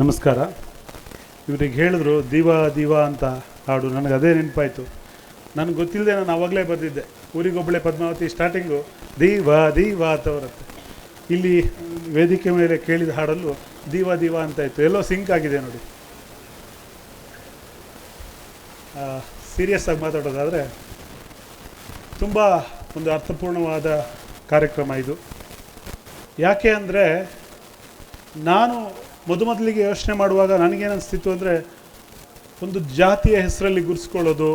ನಮಸ್ಕಾರ. ಇವ್ರಿಗೆ ಹೇಳಿದ್ರು, ದೀವಾ ದೀವಾ ಅಂತ ಹಾಡು. ನನಗೆ ಅದೇ ನೆನಪಾಯಿತು. ನನಗೆ ಗೊತ್ತಿಲ್ಲದೆ ನಾನು ಆವಾಗಲೇ ಬರೆದಿದ್ದೆ. ಊರಿಗೊಬ್ಬಳೆ ಪದ್ಮಾವತಿ ಸ್ಟಾರ್ಟಿಂಗು ದೀವಾ ದೀವಾ ಅಂತ ಬರುತ್ತೆ. ಇಲ್ಲಿ ವೇದಿಕೆ ಮೇಲೆ ಕೇಳಿದ ಹಾಡಲ್ಲೂ ದೀವಾ ದೀವಾ ಅಂತ ಇತ್ತು. ಎಲ್ಲೋ ಸಿಂಕ್ ಆಗಿದೆ ನೋಡಿ. ಸೀರಿಯಸ್ ಆಗಿ ಮಾತಾಡೋದಾದರೆ ತುಂಬ ಒಂದು ಅರ್ಥಪೂರ್ಣವಾದ ಕಾರ್ಯಕ್ರಮ ಇದು. ಯಾಕೆ ಅಂದರೆ ನಾನು ಮೊದಮೊದಲಿಗೆ ಯೋಚನೆ ಮಾಡುವಾಗ ನನಗೇನಿಸ್ತಿತ್ತು ಅಂದರೆ ಒಂದು ಜಾತಿಯ ಹೆಸರಲ್ಲಿ ಗುರ್ಸ್ಕೊಳ್ಳೋದು.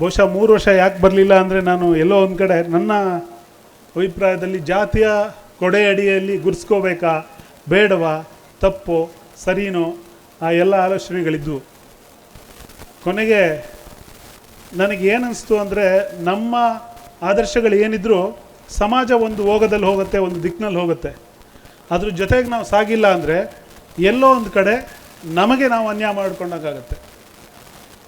ಬಹುಶಃ ಮೂರು ವರ್ಷ ಯಾಕೆ ಬರಲಿಲ್ಲ ಅಂದರೆ ನಾನು ಎಲ್ಲೋ ಒಂದು ಕಡೆ ನನ್ನ ಅಭಿಪ್ರಾಯದಲ್ಲಿ ಜಾತಿಯ ಕೊಡೆ ಅಡಿಯಲ್ಲಿ ಗುರ್ಸ್ಕೋಬೇಕಾ, ಬೇಡವಾ, ತಪ್ಪು, ಸರಿನೋ, ಆ ಎಲ್ಲ ಆಲೋಚನೆಗಳಿದ್ವು ಕೊನೆಗೆ ನನಗೆ ಏನನ್ನಿಸ್ತು ಅಂದರೆ ನಮ್ಮ ಆದರ್ಶಗಳು ಏನಿದ್ರು ಸಮಾಜ ಒಂದು ಹೋಗದಲ್ಲಿ ಹೋಗುತ್ತೆ, ಒಂದು ದಿಕ್ಕಿನಲ್ಲಿ ಹೋಗುತ್ತೆ. ಅದ್ರ ಜೊತೆಗೆ ನಾವು ಸಾಗಿಲ್ಲ ಅಂದರೆ ಎಲ್ಲೋ ಒಂದು ಕಡೆ ನಮಗೆ ನಾವು ಅನ್ಯಾಯ ಮಾಡ್ಕೊಂಡಾಗುತ್ತೆ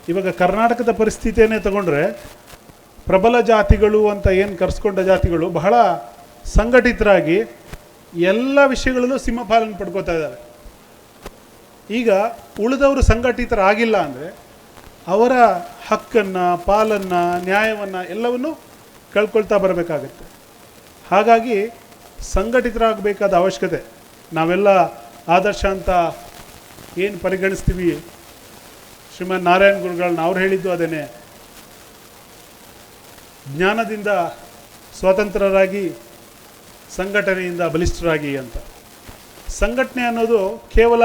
ಇವಾಗ ಕರ್ನಾಟಕದ ಪರಿಸ್ಥಿತಿಯನ್ನೇ ತಗೊಂಡ್ರೆ ಪ್ರಬಲ ಜಾತಿಗಳು ಅಂತ ಏನು ಕರೆಸ್ಕೊಂಡ ಜಾತಿಗಳು ಬಹಳ ಸಂಘಟಿತರಾಗಿ ಎಲ್ಲ ವಿಷಯಗಳಲ್ಲೂ ಸಿಂಹಪಾಲನೆ ಪಡ್ಕೋತಾ ಇದ್ದಾರೆ. ಈಗ ಉಳಿದವರು ಸಂಘಟಿತರಾಗಿಲ್ಲ ಅಂದರೆ ಅವರ ಹಕ್ಕನ್ನು, ಪಾಲನ್ನು, ನ್ಯಾಯವನ್ನು ಎಲ್ಲವನ್ನು ಕಳ್ಕೊಳ್ತಾ ಬರಬೇಕಾಗತ್ತೆ. ಹಾಗಾಗಿ ಸಂಘಟಿತರಾಗಬೇಕಾದ ಅವಶ್ಯಕತೆ. ನಾವೆಲ್ಲ ಆದರ್ಶ ಅಂತ ಏನು ಪರಿಗಣಿಸ್ತೀವಿ? ಶ್ರೀಮನ್ ನಾರಾಯಣ ಗುರುಗಳನ್ನ ಅವ್ರು ಹೇಳಿದ್ದು ಅದೇನೆ. ಜ್ಞಾನದಿಂದ ಸ್ವತಂತ್ರರಾಗಿ, ಸಂಘಟನೆಯಿಂದ ಬಲಿಷ್ಠರಾಗಿ ಅಂತ. ಸಂಘಟನೆ ಅನ್ನೋದು ಕೇವಲ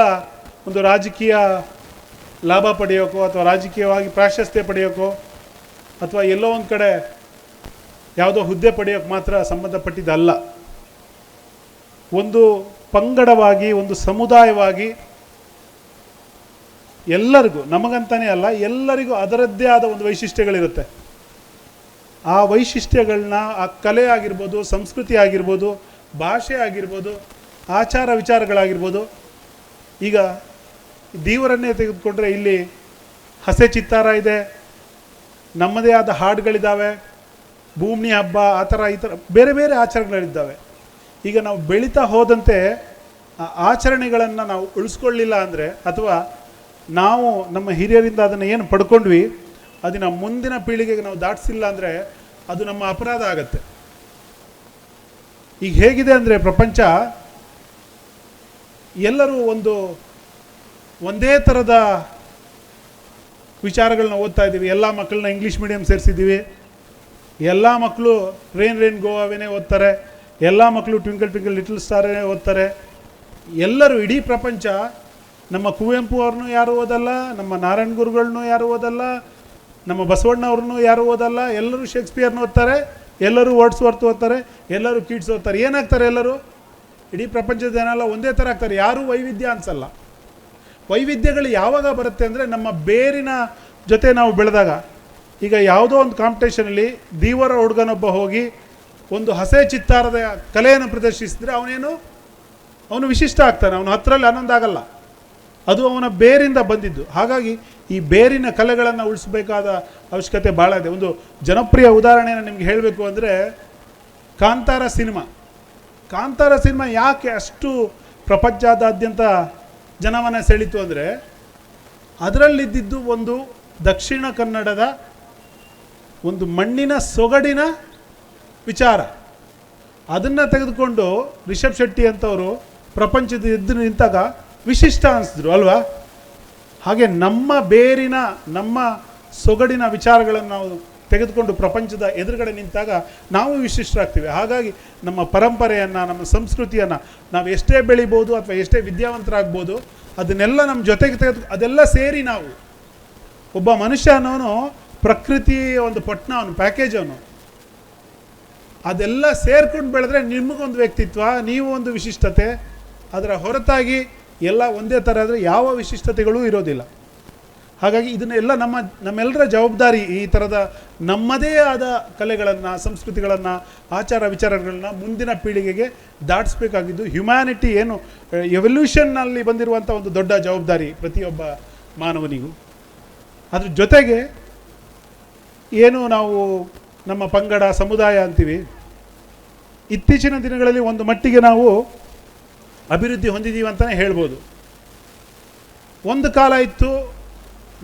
ಒಂದು ರಾಜಕೀಯ ಲಾಭ ಪಡೆಯೋಕೋ ಅಥವಾ ರಾಜಕೀಯವಾಗಿ ಪ್ರಾಶಸ್ತ್ಯ ಪಡೆಯೋಕ್ಕೋ ಅಥವಾ ಎಲ್ಲೋ ಒಂದು ಕಡೆ ಯಾವುದೋ ಹುದ್ದೆ ಪಡೆಯೋಕೆ ಮಾತ್ರ ಸಂಬಂಧಪಟ್ಟಿದ್ದಲ್ಲ. ಒಂದು ಪಂಗಡವಾಗಿ, ಒಂದು ಸಮುದಾಯವಾಗಿ ಎಲ್ಲರಿಗೂ, ನಮಗಂತಾನೇ ಅಲ್ಲ, ಎಲ್ಲರಿಗೂ ಅದರದ್ದೇ ಆದ ಒಂದು ವೈಶಿಷ್ಟ್ಯಗಳಿರುತ್ತೆ. ಆ ವೈಶಿಷ್ಟ್ಯಗಳನ್ನ ಆ ಕಲೆ ಆಗಿರ್ಬೋದು, ಸಂಸ್ಕೃತಿ ಆಗಿರ್ಬೋದು, ಭಾಷೆ ಆಗಿರ್ಬೋದು, ಆಚಾರ ವಿಚಾರಗಳಾಗಿರ್ಬೋದು, ಈಗ ದೇವರನ್ನೇ ತೆಗೆದುಕೊಂಡ್ರೆ ಇಲ್ಲಿ ಹಸೆ ಚಿತ್ತಾರ ಇದೆ, ನಮ್ಮದೇ ಆದ ಹಾಡುಗಳಿದ್ದಾವೆ ಭೂಮಿ ಹಬ್ಬ, ಆ ಥರ ಈ ಥರ ಬೇರೆ ಬೇರೆ ಆಚರಣೆಗಳಿದ್ದಾವೆ ಈಗ ನಾವು ಬೆಳೀತಾ ಹೋದಂತೆ ಆಚರಣೆಗಳನ್ನು ನಾವು ಉಳಿಸ್ಕೊಳ್ಳಿಲ್ಲ ಅಂದರೆ, ಅಥವಾ ನಾವು ನಮ್ಮ ಹಿರಿಯರಿಂದ ಅದನ್ನು ಏನು ಪಡ್ಕೊಂಡ್ವಿ ಅದನ್ನು ಮುಂದಿನ ಪೀಳಿಗೆಗೆ ನಾವು ದಾಟಿಸಿಲ್ಲ ಅಂದರೆ ಅದು ನಮ್ಮ ಅಪರಾಧ ಆಗತ್ತೆ. ಈಗ ಹೇಗಿದೆ ಅಂದರೆ ಪ್ರಪಂಚ, ಎಲ್ಲರೂ ಒಂದು, ಒಂದೇ ಥರದ ವಿಚಾರಗಳನ್ನ ಓದ್ತಾ ಇದ್ದೀವಿ. ಎಲ್ಲ ಮಕ್ಕಳನ್ನ ಇಂಗ್ಲೀಷ್ ಮೀಡಿಯಂ ಸೇರಿಸಿದ್ದೀವಿ. ಎಲ್ಲ ಮಕ್ಕಳು ರೇನ್ ರೇನ್ ಗೋವಾವೇನೇ ಓದ್ತಾರೆ. ಎಲ್ಲ ಮಕ್ಕಳು ಟ್ವಿಂಕಲ್ ಟ್ವಿಂಕಲ್ ಲಿಟಲ್ ಸ್ಟಾರೇ ಓದ್ತಾರೆ. ಎಲ್ಲರೂ ಇಡೀ ಪ್ರಪಂಚ ನಮ್ಮ ಕುವೆಂಪು ಅವ್ರನ್ನೂ ಯಾರು ಓದಲ್ಲ, ನಮ್ಮ ನಾರಾಯಣ ಗುರುಗಳನ್ನು ಯಾರು ಓದಲ್ಲ, ನಮ್ಮ ಬಸವಣ್ಣ ಅವ್ರನ್ನೂ ಯಾರು ಓದಲ್ಲ, ಎಲ್ಲರೂ ಶೇಕ್ಸ್ಪಿಯರ್ನ ಓದ್ತಾರೆ, ಎಲ್ಲರೂ ವರ್ಡ್ಸ್ ವರ್ತ್ ಓದ್ತಾರೆ, ಎಲ್ಲರೂ ಕಿಡ್ಸ್ ಓದ್ತಾರೆ. ಏನಾಗ್ತಾರೆ ಎಲ್ಲರೂ? ಇಡೀ ಪ್ರಪಂಚದ ಜನ ಎಲ್ಲ ಒಂದೇ ಥರ ಆಗ್ತಾರೆ. ಯಾರೂ ವೈವಿಧ್ಯ ಅನಿಸಲ್ಲ. ವೈವಿಧ್ಯಗಳು ಯಾವಾಗ ಬರುತ್ತೆ ಅಂದರೆ ನಮ್ಮ ಬೇರಿನ ಜೊತೆ ನಾವು ಬೆಳೆದಾಗ. ಈಗ ಯಾವುದೋ ಒಂದು ಕಾಂಪಿಟೇಷನಲ್ಲಿ ದೀವರ ಹುಡುಗನೊಬ್ಬ ಹೋಗಿ ಒಂದು ಹಸೆ ಚಿತ್ತಾರದ ಕಲೆಯನ್ನು ಪ್ರದರ್ಶಿಸಿದ್ರೆ ಅವನೇನು? ಅವನು ವಿಶಿಷ್ಟ ಆಗ್ತಾನೆ. ಅವನ ಹತ್ತರಲ್ಲಿ ಆನಂದ ಅದು ಅವನ ಬೇರಿಂದ ಬಂದಿದ್ದು. ಹಾಗಾಗಿ ಈ ಬೇರಿನ ಕಲೆಗಳನ್ನು ಉಳಿಸಬೇಕಾದ ಅವಶ್ಯಕತೆ ಭಾಳ ಇದೆ. ಒಂದು ಜನಪ್ರಿಯ ಉದಾಹರಣೆಯನ್ನು ನಿಮ್ಗೆ ಹೇಳಬೇಕು ಅಂದರೆ ಕಾಂತಾರ ಸಿನಿಮಾ. ಕಾಂತಾರ ಸಿನಿಮಾ ಯಾಕೆ ಅಷ್ಟು ಪ್ರಪಂಚದಾದ್ಯಂತ ಜನಮನ ಸೆಳೀತು ಅಂದರೆ ಅದರಲ್ಲಿದ್ದಿದ್ದು ಒಂದು ದಕ್ಷಿಣ ಕನ್ನಡದ ಒಂದು ಮಣ್ಣಿನ ಸೊಗಡಿನ ವಿಚಾರ. ಅದನ್ನು ತೆಗೆದುಕೊಂಡು ರಿಷಬ್ ಶೆಟ್ಟಿ ಅಂತವರು ಪ್ರಪಂಚದ ಎದ್ದು ನಿಂತಾಗ ವಿಶಿಷ್ಟ ಅನಿಸಿದ್ರು, ಅಲ್ವಾ? ಹಾಗೆ ನಮ್ಮ ಬೇರಿನ, ನಮ್ಮ ಸೊಗಡಿನ ವಿಚಾರಗಳನ್ನು ನಾವು ತೆಗೆದುಕೊಂಡು ಪ್ರಪಂಚದ ಎದುರುಗಡೆ ನಿಂತಾಗ ನಾವು ವಿಶಿಷ್ಟರಾಗ್ತೀವಿ. ಹಾಗಾಗಿ ನಮ್ಮ ಪರಂಪರೆಯನ್ನು, ನಮ್ಮ ಸಂಸ್ಕೃತಿಯನ್ನು ನಾವು ಎಷ್ಟೇ ಬೆಳಿಬೋದು ಅಥವಾ ಎಷ್ಟೇ ವಿದ್ಯಾವಂತರಾಗ್ಬೋದು, ಅದನ್ನೆಲ್ಲ ನಮ್ಮ ಜೊತೆಗೆ ತೆಗೆದು, ಅದೆಲ್ಲ ಸೇರಿ ನಾವು. ಒಬ್ಬ ಮನುಷ್ಯ ಅನ್ನೋನು ಪ್ರಕೃತಿಯ ಒಂದು ಪಟ್ಟಣ ಅವನು ಪ್ಯಾಕೇಜ್ ಅವನು. ಅದೆಲ್ಲ ಸೇರ್ಕೊಂಡು ಬೆಳೆದ್ರೆ ನಿಮಗೊಂದು ವ್ಯಕ್ತಿತ್ವ, ನೀವು ಒಂದು ವಿಶಿಷ್ಟತೆ. ಅದರ ಹೊರತಾಗಿ ಎಲ್ಲ ಒಂದೇ ಥರ ಆದರೆ ಯಾವ ವಿಶಿಷ್ಟತೆಗಳು ಇರೋದಿಲ್ಲ. ಹಾಗಾಗಿ ಇದನ್ನೆಲ್ಲ ನಮ್ಮ, ನಮ್ಮೆಲ್ಲರ ಜವಾಬ್ದಾರಿ ಈ ಥರದ ನಮ್ಮದೇ ಆದ ಕಲೆಗಳನ್ನು, ಸಂಸ್ಕೃತಿಗಳನ್ನು, ಆಚಾರ ವಿಚಾರಗಳನ್ನ ಮುಂದಿನ ಪೀಳಿಗೆಗೆ ದಾಟಿಸ್ಬೇಕಾಗಿದ್ದು ಹ್ಯುಮ್ಯಾನಿಟಿ ಏನು ಎವಲ್ಯೂಷನ್ನಲ್ಲಿ ಬಂದಿರುವಂಥ ಒಂದು ದೊಡ್ಡ ಜವಾಬ್ದಾರಿ ಪ್ರತಿಯೊಬ್ಬ ಮಾನವನಿಗೂ. ಅದ್ರ ಜೊತೆಗೆ ಏನು ನಾವು ನಮ್ಮ ಪಂಗಡ ಸಮುದಾಯ ಅಂತೀವಿ. ಇತ್ತೀಚಿನ ದಿನಗಳಲ್ಲಿ ಒಂದು ಮಟ್ಟಿಗೆ ನಾವು ಅಭಿವೃದ್ಧಿ ಹೊಂದಿದ್ದೀವಿ ಅಂತಲೇ ಹೇಳ್ಬೋದು. ಒಂದು ಕಾಲ ಇತ್ತು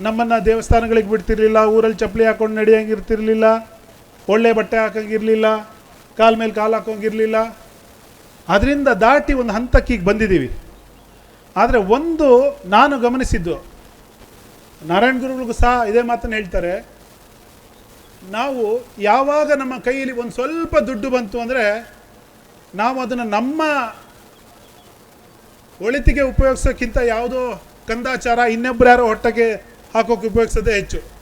ನಮ್ಮನ್ನು ದೇವಸ್ಥಾನಗಳಿಗೆ ಬಿಡ್ತಿರಲಿಲ್ಲ, ಊರಲ್ಲಿ ಚಪ್ಪಲಿ ಹಾಕೊಂಡು ನಡೆಯಂಗಿರ್ತಿರಲಿಲ್ಲ, ಒಳ್ಳೆ ಬಟ್ಟೆ ಹಾಕಂಗಿರಲಿಲ್ಲ, ಕಾಲ ಮೇಲೆ ಕಾಲು ಹಾಕೋಂಗಿರಲಿಲ್ಲ. ಅದರಿಂದ ದಾಟಿ ಒಂದು ಹಂತಕ್ಕೆ ಈಗ ಬಂದಿದ್ದೀವಿ. ಆದರೆ ಒಂದು ನಾನು ಗಮನಿಸಿದ್ದು, ನಾರಾಯಣ ಗುರುಗಳಿಗೂ ಸಹ ಇದೇ ಮಾತನ್ನು ಹೇಳ್ತಾರೆ ನಾವು ಯಾವಾಗ ನಮ್ಮ ಕೈಯಲ್ಲಿ ಒಂದು ಸ್ವಲ್ಪ ದುಡ್ಡು ಬಂತು ಅಂದರೆ ನಾವು ಅದನ್ನು ನಮ್ಮ ಒಳಿತಿಗೆ ಉಪಯೋಗಿಸೋಕ್ಕಿಂತ ಯಾವುದೋ ಕಂದಾಚಾರ ಇನ್ನೊಬ್ರು ಯಾರೋ ಹೊಟ್ಟೆಗೆ ಹಾಕೋಕೆ ಉಪಯೋಗಿಸೋದೇ ಹೆಚ್ಚು.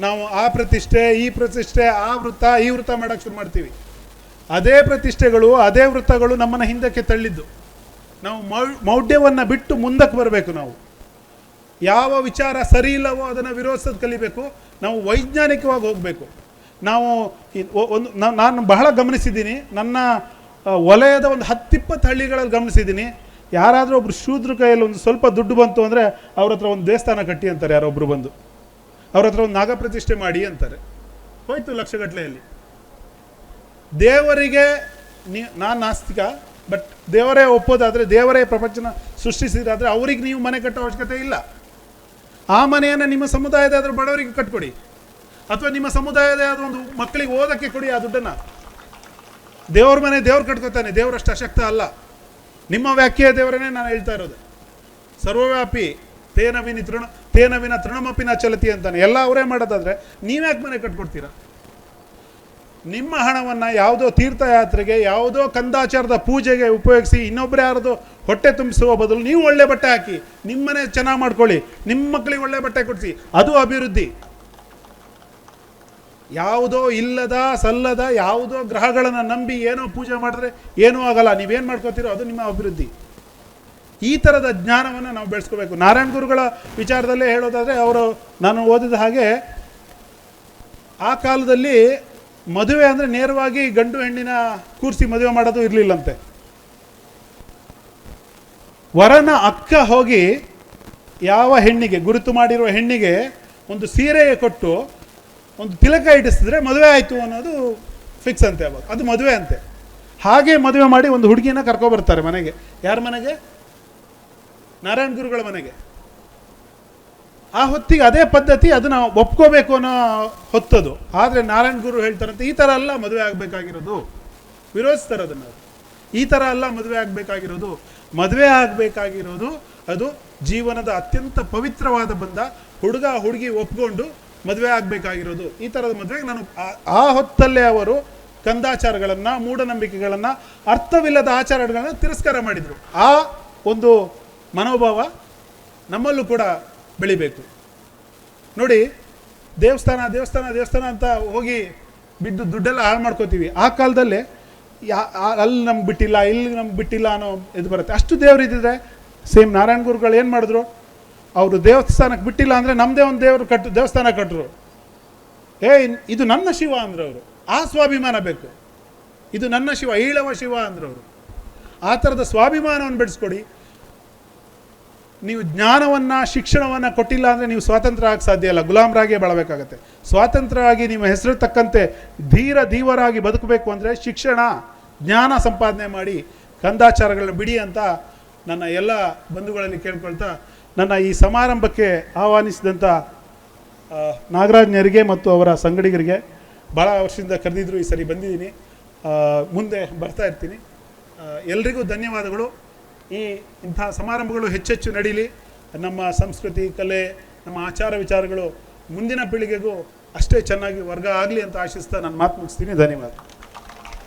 ನಾವು ಆ ಪ್ರತಿಷ್ಠೆ, ಈ ಪ್ರತಿಷ್ಠೆ, ಆ ವೃತ್ತ, ಈ ವೃತ್ತ ಮಾಡೋಕ್ಕೆ ಶುರು ಮಾಡ್ತೀವಿ. ಅದೇ ಪ್ರತಿಷ್ಠೆಗಳು, ಅದೇ ವೃತ್ತಗಳು ನಮ್ಮನ್ನು ಹಿಂದಕ್ಕೆ ತಳ್ಳಿದ್ದು. ನಾವು ಮೌ, ಮೌಢ್ಯವನ್ನು ಬಿಟ್ಟು ಮುಂದಕ್ಕೆ ಬರಬೇಕು ನಾವು. ಯಾವ ವಿಚಾರ ಸರಿ ಇಲ್ಲವೋ ಅದನ್ನು ವಿರೋಧಿಸೋದು ಕಲಿಬೇಕು. ನಾವು ವೈಜ್ಞಾನಿಕವಾಗಿ ಹೋಗಬೇಕು. ನಾವು ಒಂದು ನಾನು ಬಹಳ ಗಮನಿಸಿದ್ದೀನಿ. ನನ್ನ ವಲಯದ ಒಂದು ಹತ್ತಿಪ್ಪತ್ತು ಹಳ್ಳಿಗಳಲ್ಲಿ ಗಮನಿಸಿದ್ದೀನಿ. ಯಾರಾದರೂ ಒಬ್ರು ಶೂದ್ರ ಕೈಯಲ್ಲಿ ಒಂದು ಸ್ವಲ್ಪ ದುಡ್ಡು ಬಂತು ಅಂದರೆ ಅವ್ರ ಹತ್ರ ಒಂದು ದೇವಸ್ಥಾನ ಕಟ್ಟಿ ಅಂತಾರೆ ಯಾರೊಬ್ಬರು ಬಂದು. ಅವ್ರ ಹತ್ರ ಒಂದು ನಾಗಪ್ರತಿಷ್ಠೆ ಮಾಡಿ ಅಂತಾರೆ. ಹೋಯ್ತು ಲಕ್ಷಗಟ್ಟಲೆಯಲ್ಲಿ. ದೇವರಿಗೆ ನೀ, ನಾನು ನಾಸ್ತಿಕ, ಬಟ್ ದೇವರೇ ಒಪ್ಪೋದಾದರೆ, ದೇವರೇ ಪ್ರಪಂಚನ ಸೃಷ್ಟಿಸಿದಾದರೆ ಅವ್ರಿಗೆ ನೀವು ಮನೆ ಕಟ್ಟೋ ಅವಶ್ಯಕತೆ ಇಲ್ಲ. ಆ ಮನೆಯನ್ನು ನಿಮ್ಮ ಸಮುದಾಯದಾದ್ರೂ ಬಡವರಿಗೆ ಕಟ್ಕೊಡಿ. ಅಥವಾ ನಿಮ್ಮ ಸಮುದಾಯದ ಆದರೂ ಒಂದು ಮಕ್ಕಳಿಗೆ ಓದಕ್ಕೆ ಕೊಡಿ ಆ ದುಡ್ಡನ್ನು. ದೇವ್ರ ಮನೆ ದೇವ್ರು ಕಟ್ಕೋತಾನೆ ದೇವರಷ್ಟು ಅಶಕ್ತ ಅಲ್ಲ. ನಿಮ್ಮ ವ್ಯಾಖ್ಯೆಯ ದೇವರನ್ನೇ ನಾನು ಹೇಳ್ತಾ ಇರೋದು. ಸರ್ವವ್ಯಾಪಿ ತೇನವಿನಿ ತೃಣ ತೇನವಿನ ತೃಣಮಪಿನ ಚಲತಿ ಅಂತಾನೆ. ಎಲ್ಲ ಅವರೇ ಮಾಡೋದಾದ್ರೆ ನೀವ್ಯಾಕೆ ಮನೆ ಕಟ್ಕೊಡ್ತೀರಾ? ನಿಮ್ಮ ಹಣವನ್ನು ಯಾವುದೋ ತೀರ್ಥಯಾತ್ರೆಗೆ, ಯಾವುದೋ ಕಂದಾಚಾರದ ಪೂಜೆಗೆ ಉಪಯೋಗಿಸಿ ಇನ್ನೊಬ್ಬರು ಯಾರ್ದು ಹೊಟ್ಟೆ ತುಂಬಿಸುವ ಬದಲು ನೀವು ಒಳ್ಳೆ ಬಟ್ಟೆ ಹಾಕಿ, ನಿಮ್ಮನೆ ಚೆನ್ನಾಗಿ ಮಾಡ್ಕೊಳ್ಳಿ, ನಿಮ್ಮ ಮಕ್ಕಳಿಗೆ ಒಳ್ಳೆ ಬಟ್ಟೆ ಕೊಡಿಸಿ, ಅದು ಅಭಿವೃದ್ಧಿ. ಯಾವುದೋ ಇಲ್ಲದ, ಸಲ್ಲದ, ಯಾವುದೋ ಗ್ರಹಗಳನ್ನು ನಂಬಿ ಏನೋ ಪೂಜೆ ಮಾಡಿದ್ರೆ ಏನೂ ಆಗಲ್ಲ. ನೀವೇನು ಮಾಡ್ಕೋತೀರೋ ಅದು ನಿಮ್ಮ ಅಭಿವೃದ್ಧಿ. ಈ ಥರದ ಜ್ಞಾನವನ್ನು ನಾವು ಬೆಳೆಸ್ಕೋಬೇಕು. ನಾರಾಯಣ ಗುರುಗಳ ವಿಚಾರದಲ್ಲೇ ಹೇಳೋದಾದರೆ, ಅವರು ನಾನು ಓದಿದ ಹಾಗೆ ಆ ಕಾಲದಲ್ಲಿ ಮದುವೆ ಅಂದರೆ ನೇರವಾಗಿ ಗಂಡು ಹೆಣ್ಣಿನ ಕೂರಿಸಿ ಮದುವೆ ಮಾಡೋದು ಇರಲಿಲ್ಲಂತೆ. ವರನ ಅಕ್ಕ ಹೋಗಿ ಯಾವ ಹೆಣ್ಣಿಗೆ, ಗುರುತು ಮಾಡಿರುವ ಹೆಣ್ಣಿಗೆ ಒಂದು ಸೀರೆ ಕೊಟ್ಟು ಒಂದು ತಿಲಕ ಇಡಿಸಿದ್ರೆ ಮದುವೆ ಆಯಿತು ಅನ್ನೋದು ಫಿಕ್ಸ್ ಅಂತೆ ಅವಾಗ. ಅದು ಮದುವೆ ಅಂತೆ. ಹಾಗೆ ಮದುವೆ ಮಾಡಿ ಒಂದು ಹುಡುಗಿನ ಕರ್ಕೊಬರ್ತಾರೆ ಮನೆಗೆ. ಯಾರ ಮನೆಗೆ? ನಾರಾಯಣ ಗುರುಗಳ ಮನೆಗೆ. ಆ ಹೊತ್ತಿಗೆ ಅದೇ ಪದ್ಧತಿ ಅದನ್ನು ಒಪ್ಕೋಬೇಕು ಅನ್ನೋ ಹೊತ್ತದು. ಆದರೆ ನಾರಾಯಣ ಗುರು ಹೇಳ್ತಾರಂತೆ, ಈ ಥರ ಅಲ್ಲ ಮದುವೆ ಆಗಬೇಕಾಗಿರೋದು. ವಿರೋಧಿಸ್ತಾರೆ ಅದನ್ನು. ಈ ಥರ ಅಲ್ಲ ಮದುವೆ ಆಗಬೇಕಾಗಿರೋದು. ಮದುವೆ ಆಗಬೇಕಾಗಿರೋದು, ಅದು ಜೀವನದ ಅತ್ಯಂತ ಪವಿತ್ರವಾದ ಬಂಧ ಹುಡುಗ ಹುಡುಗಿ ಒಪ್ಕೊಂಡು ಮದುವೆ ಆಗಬೇಕಾಗಿರೋದು. ಈ ಥರದ ಮದುವೆಗೆ ನಾನು ಆ- ಹೊತ್ತಲ್ಲೇ ಅವರು ಕಂದಾಚಾರಗಳನ್ನು, ಮೂಢನಂಬಿಕೆಗಳನ್ನು, ಅರ್ಥವಿಲ್ಲದ ಆಚಾರಗಳನ್ನು ತಿರಸ್ಕಾರ ಮಾಡಿದರು. ಆ ಒಂದು ಮನೋಭಾವ ನಮ್ಮಲ್ಲೂ ಕೂಡ ಬೆಳಿಬೇಕು. ನೋಡಿ, ದೇವಸ್ಥಾನ ದೇವಸ್ಥಾನ ದೇವಸ್ಥಾನ ಅಂತ ಹೋಗಿ ಬಿದ್ದು ದುಡ್ಡೆಲ್ಲ ಹಾಳು ಮಾಡ್ಕೋತೀವಿ. ಆ ಕಾಲದಲ್ಲಿ ಯಾ ಅಲ್ಲಿ ನಮ್ಗೆ ಬಿಟ್ಟಿಲ್ಲ, ಇಲ್ಲಿ ನಮ್ಗೆ ಬಿಟ್ಟಿಲ್ಲ ಅನ್ನೋ ಇದು ಬರುತ್ತೆ. ಅಷ್ಟು ದೇವ್ರು ಇದ್ದಿದ್ರೆ ಸೇಮ್ ನಾರಾಯಣ ಗುರುಗಳು ಏನು ಮಾಡಿದ್ರು? ಅವರು ದೇವಸ್ಥಾನಕ್ಕೆ ಬಿಟ್ಟಿಲ್ಲ ಅಂದರೆ ನಮ್ಮದೇ ಒಂದು ದೇವರು ಕಟ್ಟು ದೇವಸ್ಥಾನ ಕಟ್ಟರು ಏ ಇದು ನನ್ನ ಶಿವ ಅಂದ್ರೆ ಅವರು ಆ ಸ್ವಾಭಿಮಾನ ಬೇಕು. ಇದು ನನ್ನ ಶಿವ, ಈಳವ ಶಿವ ಅಂದ್ರೆ ಅವರು ಆ ಥರದ ಸ್ವಾಭಿಮಾನವನ್ನು ಬೆಳೆಸ್ಕೊಡಿ ನೀವು ಜ್ಞಾನವನ್ನು, ಶಿಕ್ಷಣವನ್ನು ಕೊಟ್ಟಿಲ್ಲ ಅಂದರೆ ನೀವು ಸ್ವಾತಂತ್ರ್ಯ ಆಗಕ್ಕೆ ಸಾಧ್ಯ ಇಲ್ಲ. ಗುಲಾಮರಾಗಿಯೇ ಬಾಳಬೇಕಾಗತ್ತೆ. ಸ್ವಾತಂತ್ರ್ಯವಾಗಿ ನಿಮ್ಮ ಹೆಸರು ತಕ್ಕಂತೆ ಧೀರ ಧೀವರಾಗಿ ಬದುಕಬೇಕು ಅಂದರೆ ಶಿಕ್ಷಣ, ಜ್ಞಾನ ಸಂಪಾದನೆ ಮಾಡಿ ಕಂದಾಚಾರಗಳನ್ನ ಬಿಡಿ ಅಂತ ನನ್ನ ಎಲ್ಲ ಬಂಧುಗಳಲ್ಲಿ ಕೇಳ್ಕೊಳ್ತಾ ನನ್ನ ಈ ಸಮಾರಂಭಕ್ಕೆ ಆಹ್ವಾನಿಸಿದಂಥ ನಾಗರಾಜ್ನರಿಗೆ ಮತ್ತು ಅವರ ಸಂಗಡಿಗರಿಗೆ ಭಾಳ ವರ್ಷದಿಂದ ಕರೆದಿದ್ರು ಈ ಸರಿ ಬಂದಿದ್ದೀನಿ. ಮುಂದೆ ಬರ್ತಾ ಇರ್ತೀನಿ. ಎಲ್ರಿಗೂ ಧನ್ಯವಾದಗಳು. ಈ ಇಂಥ ಸಮಾರಂಭಗಳು ಹೆಚ್ಚೆಚ್ಚು ನಡೀಲಿ. ನಮ್ಮ ಸಂಸ್ಕೃತಿ, ಕಲೆ, ನಮ್ಮ ಆಚಾರ ವಿಚಾರಗಳು ಮುಂದಿನ ಪೀಳಿಗೆಗೂ ಅಷ್ಟೇ ಚೆನ್ನಾಗಿ ವರ್ಗ ಆಗಲಿ ಅಂತ ಆಶಿಸ್ತಾ ನಾನು ಮಾತು ಮುಗಿಸ್ತೀನಿ. ಧನ್ಯವಾದ.